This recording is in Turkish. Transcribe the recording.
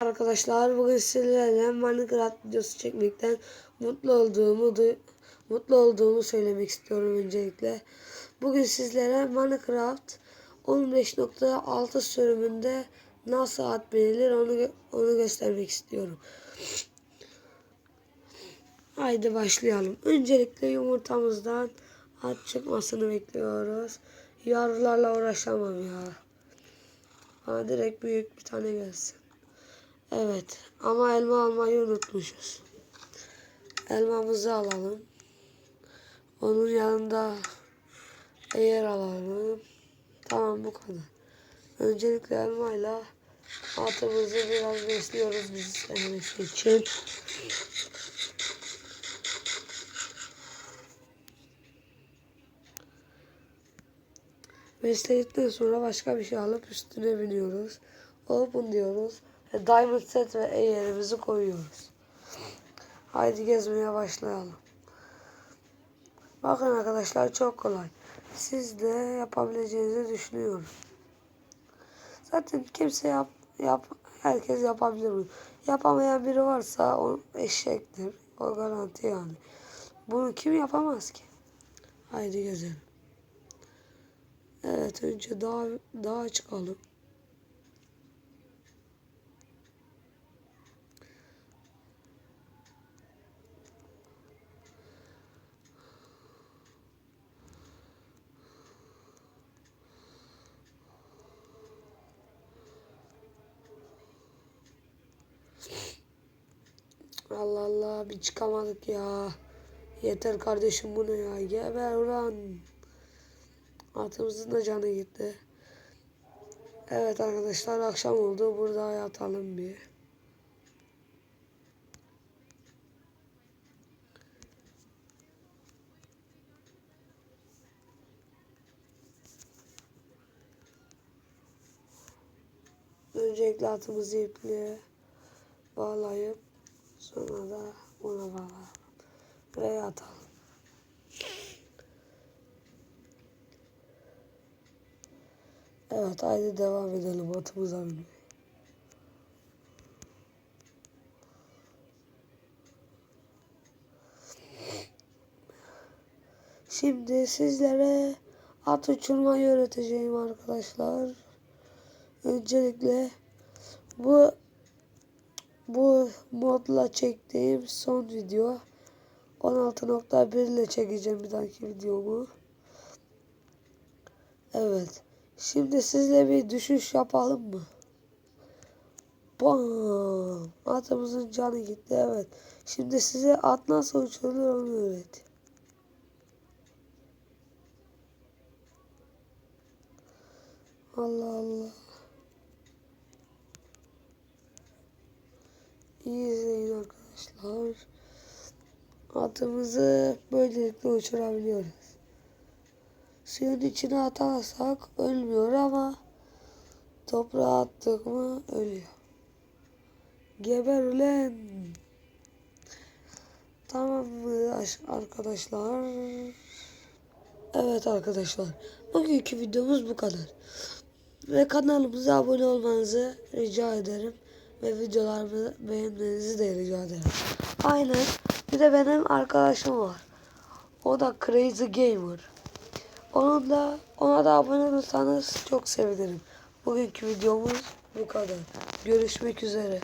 Arkadaşlar bugün sizlerle Minecraft videosu çekmekten mutlu olduğumu mutlu olduğumu söylemek istiyorum öncelikle. Bugün sizlere Minecraft 15.6 sürümünde nasıl at binilir onu onu göstermek istiyorum. Haydi başlayalım. Öncelikle yumurtamızdan at çıkmasını bekliyoruz. Yavrularla uğraşamam ya. Bana direkt büyük bir tane gelsin. Evet ama elma almayı unutmuşuz. Elmamızı alalım. Onun yanında eğer alalım. Tamam bu kadar. Öncelikle elmayla atımızı biraz besliyoruz bizi sevmesi için. Besledikten sonra başka bir şey alıp üstüne biniyoruz. Open diyoruz. Diamond set ve eğerimizi koyuyoruz. Haydi gezmeye başlayalım. Bakın arkadaşlar çok kolay. Siz de yapabileceğinizi düşünüyorum. Zaten kimse yap, yap herkes yapabilir bunu. Yapamayan biri varsa o eşektir. O garanti yani. Bunu kim yapamaz ki? Haydi gezelim. Evet önce dağa, dağa çıkalım. Allah Allah bir çıkamadık ya. Yeter kardeşim bu ne ya. Geber ulan. Atımızın da canı gitti. Evet arkadaşlar akşam oldu. Burada yatalım bir. Öncelikle atımızı ipliğe bağlayıp sonra da ona bağlayalım. Ve yatalım. Evet haydi devam edelim atımıza binmeye. Şimdi sizlere at uçurmayı öğreteceğim arkadaşlar. Öncelikle bu bu modla çektiğim son video 16.1 ile çekeceğim bir dahaki videomu. Evet. Şimdi sizle bir düşüş yapalım mı? Bam! Atımızın canı gitti evet. Şimdi size at nasıl uçurulur onu öğreteyim. Allah Allah. Arkadaşlar. Atımızı böylelikle uçurabiliyoruz. Suyun içine atarsak ölmüyor ama toprağa attık mı ölüyor. Geber ulan. Tamam mı aş- arkadaşlar? Evet arkadaşlar. Bugünkü videomuz bu kadar. Ve kanalımıza abone olmanızı rica ederim. Ve videolarımı beğenmenizi de rica ederim. Aynen. Bir de benim arkadaşım var. O da Crazy Gamer. Onun da ona da abone olursanız çok sevinirim. Bugünkü videomuz bu kadar. Görüşmek üzere.